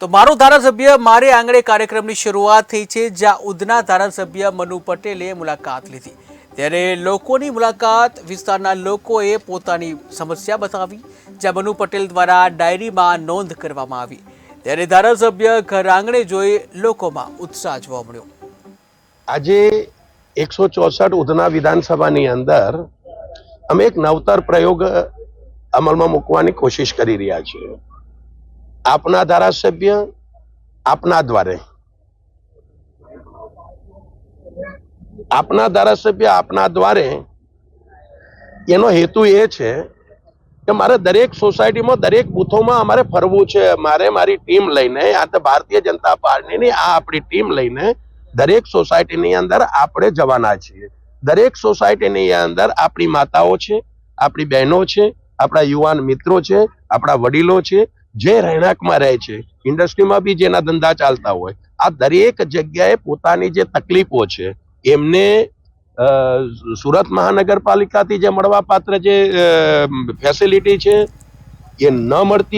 તો મારો ધારાસભ્ય મારે આંગણે કાર્યક્રમની શરૂઆત થઈ છે, જ્યાં ઉધના ધારાસભ્ય મનુ પટેલે મુલાકાત લીધી. ત્યારે લોકોની મુલાકાત, વિસ્તારના લોકોએ પોતાની સમસ્યા બતાવી, જ્યાં મનુ પટેલ દ્વારા ડાયરીમાં નોંધ કરવામાં આવી. ત્યારે ધારાસભ્ય ઘર આંગણે જોઈ લોકોમાં ઉત્સાહ જોવા મળ્યો. આજે એકસો ચોસઠ ઉધના વિધાનસભાની અંદર અમે એક નવતર પ્રયોગ અમલમાં મૂકવાની કોશિશ કરી રહ્યા છીએ. આપના ધારાસભ્ય, આપના દ્વારે. આપના ધારાસભ્ય, આપના દ્વારે એનો હેતુ એ છે કે મારે દરેક સોસાયટીમાં, દરેક બૂથોમાં અમારે ફરવું છે. મારે મારી ટીમ લઈને, આ તો ભારતીય જનતા પાર્ટીની, આ આપણી ટીમ લઈને દરેક સોસાયટીની અંદર આપણે જવાના છીએ. દરેક સોસાયટીની અંદર આપણી માતાઓ છે, આપણી બહેનો છે, આપણા યુવાન મિત્રો છે, આપણા વડીલો છે જે રહેણાંકમાં રહે છે ઇન્ડસ્ટ્રીમાં બી જેના ધંધા ચાલતા હોય, આ દરેક જગ્યાએ પોતાની જે તકલીફો છે, એમને સુરત મહાનગરપાલિકાથી જે મળવાપાત્ર જે ફેસિલિટી છે, એ ન મળતી